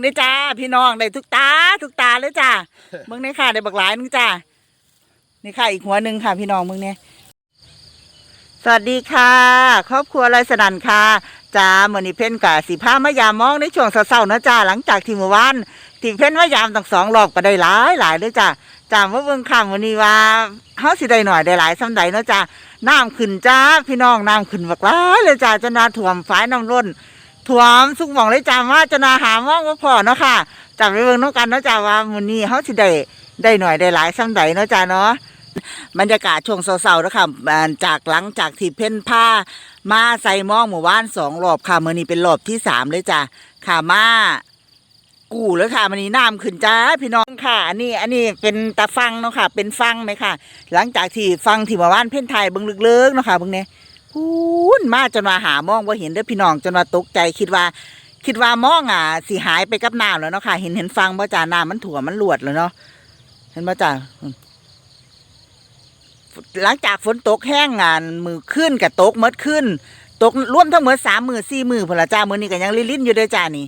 งได้จ้า พี่น้องได้ทุกตา ทุกตาเลยจ้าเบิ่งนี่ค่ะได้บักหลายนึงจ้านี่ค่ะ อีกหัวหนึ่งค่ะ พี่น้องมึงเนี่ยสวัสดีค่ะ ครอบครัวไรสนันค่ะจ้าเมื่อนี้เพ่นกับสีผ้ามายามมองในช่วงเศร้าๆนะจ้าหลังจากที่เมื่อวานที่เพ่นมายามตั้งสองรอบก็ได้หลายหลายเลยจ้าจ้าว่าเบิ่งข้ามวันนี้ว่าเฮาสิได้หน่อยได้หลายซ้ำใดเนาะจ้าน้ำขึ้นจ้าพี่น้องน้ำขึ้นบักหลายเลยจ้าจนนาถ่วมฝายน้ำล้น ถวมสุกหม่องเลยจ้าว่าจะนาหามองว่าพอเนาะค่ะจับไปเบิ่งเนาะกันเนาะจ้าว่ามื้อนี้เฮาสิได้ได้หน่อยได้หลายซ้ำใดเนาะจ้าเนาะบรรยากาศช่วงเช้าๆเนะค่ะจากหลังจากที่เพ่นผ้ามาใส่มองหมู่บ้านสองรอบค่ะมื้อนี้เป็นรอบที่สามเลยจ้าค่ะมากูแล้วค่ะมื้อนี้น้ำขึ้นจ้าพี่น้องค่ะ อันนี้อันนี้เป็นตาฟังเนาะค่ะ เป็นฟังไหมค่ะ หลังจากที่ฟังที่หมู่บ้านเพ่นไทยเบิ่งลึกๆเนาะค่ะเบิ่งเนี่ย พูนมาจนว่าหามองว่าเห็นเด้อพี่น้องจนว่าตกใจคิดว่า คิดว่ามองอะสิหายไปกับน้ำแล้วเนาะค่ะ เห็นเห็นฟังบ่จ่าน้ำมันถั่วมันหลวดแล้วเนาะเห็นบ่จ่าหลังจากฝนตกแห้งงานมือขึ้นกับตกเมดขึ้น ตกร่วมทั้งหมดสามมือสี่มือพนละจ้ามือนี้ก็ยังลิ้นๆอยู่เด้อจ้านี่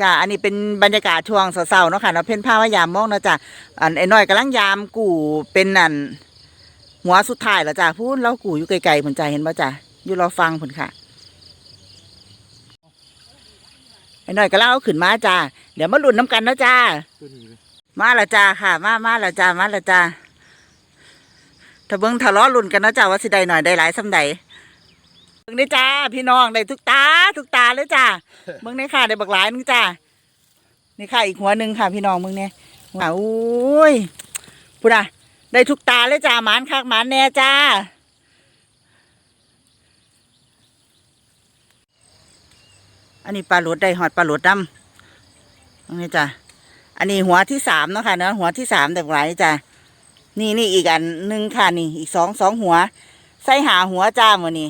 จ้าอันนี้เป็นบรรยากาศช่วงเศร้าๆเนาะค่ะเนาะเพ่นผ้ามายามมองเนาะจ้าอันไอ้น้อยกำลังยามกู่เป็นนั่น หัวสุดท้ายแล้วจ้ะพูดเรากูอยู่ไกลๆผลใจเห็นป่ะจ้ะอยู่รอฟังผลค่ะไอ้หน่อยก็เล่าขึ้นมาจ้าเดี๋ยวมาลุ้นน้ำกันนะจ้ามาละจ้าค่ะ มามาละจ้ามาละจ้าถ้าเบิ้งทะเลาะลุ้นกันนะจ้าว่าสิได้หน่อยได้หลายสำใดเบิ้งได้จ้า พี่น้องได้ทุกตา ทุกตาเลยจ้าเบิ้งได้ค่ะได้บักหลายนึงจ้านี่ค่ะอีกหัวหนึ่งค่ะ พี่น้องมึงเนี่ยว้าวโอ้ยพูดอะ ได้ทุกตาเลยจ้าหมานคักหมานแน่จ้า อันนี้ปลาหลดได้หอดปลาหลดดำตรงนี้จ้ะอันนี้หัวที่สามเนาะค่ะเนาะหัวที่สามแต่ไหลจ้ะนี่นี่อีกอันหนึ่งค่ะนี่ อีกสองสองหัว ใส่หาหัวจ้ามือนี่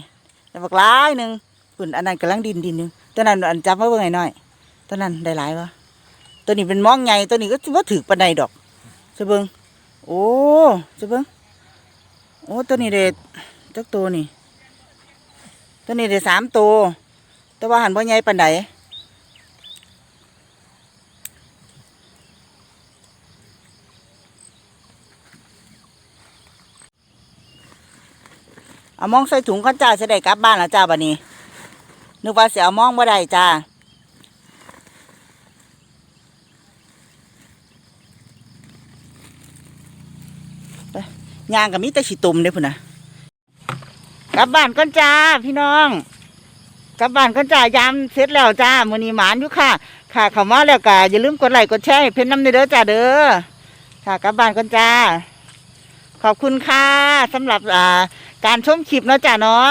แต่บักหลายหนึ่งปุ่นอันนั้นกำลังดินดินหนึงตัวนั้นอันจับมาเบิ่งหน่อยตัวนั้นได้หลายวะตัวนี้เป็นมองใหญ่ตัวนี้ก็ว่าถือปันใดดอกจะเบิ่ง โอ้จะเบิ่งโอ้ตัวนี้เด็ดจักตัวนี่ตัวนี้เด็ดสามตัวแต่ว่าหันบ่ใหญ่ปานใดเอามองใส่ถุงข้าจ้าจะได้กลับบ้านแล้วจ้าบัดนี้นึกว่าเสียเอามองบ่ได้จ้า ยางกับมิแต่ฉีตุ่มเด้พุ่นนะกลับบ้านก่อนจ้าพี่น้องกลับบ้านก่อนจ้ายามเสร็จแล้วจ้ามื้อนี้หมานอยู่ค่ะ ค่ะเข้ามาแล้วก็อย่าลืมกดไลค์กดแชร์เพิ่นนำเด้อจ้าเด้อค่ะกลับบ้านก่อนจ้าขอบคุณค่ะสำหรับอ่าการชมคลิปเนาะจ้าเนาะ